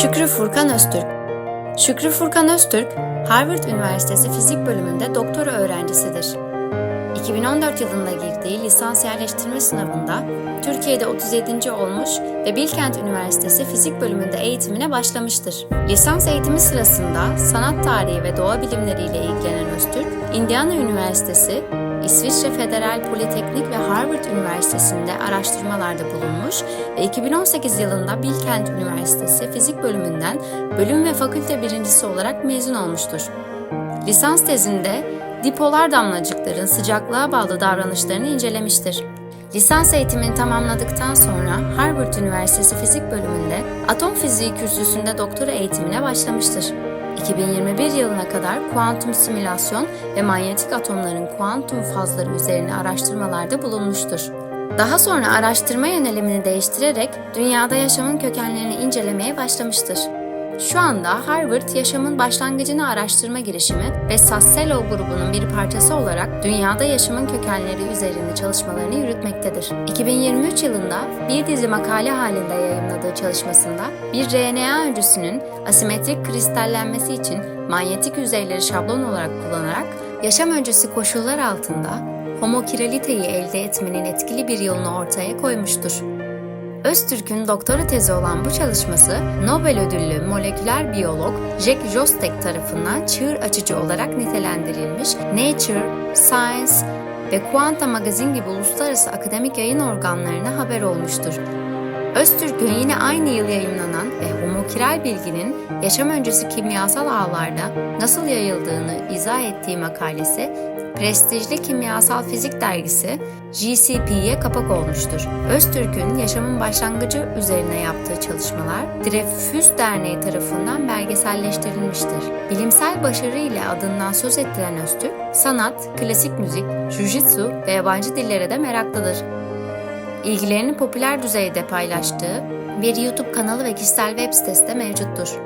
Furkan Öztürk Şükrü Furkan Öztürk, Harvard Üniversitesi Fizik Bölümünde doktora öğrencisidir. 2014 yılında girdiği lisans yerleştirme sınavında Türkiye'de 37. olmuş ve Bilkent Üniversitesi Fizik Bölümünde eğitimine başlamıştır. Lisans eğitimi sırasında sanat tarihi ve doğa bilimleriyle ilgilenen Öztürk, Indiana Üniversitesi, İsviçre Federal Politeknik ve Harvard Üniversitesi'nde araştırmalarda bulunmuş ve 2018 yılında Bilkent Üniversitesi Fizik Bölümünden bölüm ve fakülte birincisi olarak mezun olmuştur. Lisans tezinde dipolar damlacıkların sıcaklığa bağlı davranışlarını incelemiştir. Lisans eğitimini tamamladıktan sonra Harvard Üniversitesi Fizik Bölümünde atom fiziği kürsüsünde doktora eğitimine başlamıştır. 2021 yılına kadar kuantum simülasyon ve manyetik atomların kuantum fazları üzerine araştırmalarda bulunmuştur. Daha sonra araştırma yönelimini değiştirerek dünyada yaşamın kökenlerini incelemeye başlamıştır. Şu anda Harvard Yaşamın Başlangıcını Araştırma Girişimi ve Sassello grubunun bir parçası olarak dünyada yaşamın kökenleri üzerinde çalışmalarını yürütmektedir. 2023 yılında bir dizi makale halinde yayımladığı çalışmasında bir RNA öncüsünün asimetrik kristallenmesi için manyetik yüzeyleri şablon olarak kullanarak yaşam öncesi koşullar altında homokiraliteyi elde etmenin etkili bir yolunu ortaya koymuştur. Öztürk'ün doktora tezi olan bu çalışması Nobel ödüllü moleküler biyolog Jack Szostak tarafından çığır açıcı olarak nitelendirilmiş Nature, Science ve Quanta Magazine gibi uluslararası akademik yayın organlarına haber olmuştur. Öztürk'ün yine aynı yıl yayımlanan ve homokiral bilginin yaşam öncesi kimyasal ağlarda nasıl yayıldığını izah ettiği makalesi prestijli kimyasal fizik dergisi GCP'ye kapak olmuştur. Öztürk'ün yaşamın başlangıcı üzerine yaptığı çalışmalar Dreyfus Derneği tarafından belgeselleştirilmiştir. Bilimsel başarı ile adından söz ettiren Öztürk, sanat, klasik müzik, jujitsu ve yabancı dillere de meraklıdır. İlgilerini popüler düzeyde paylaştığı bir YouTube kanalı ve kişisel web sitesi de mevcuttur.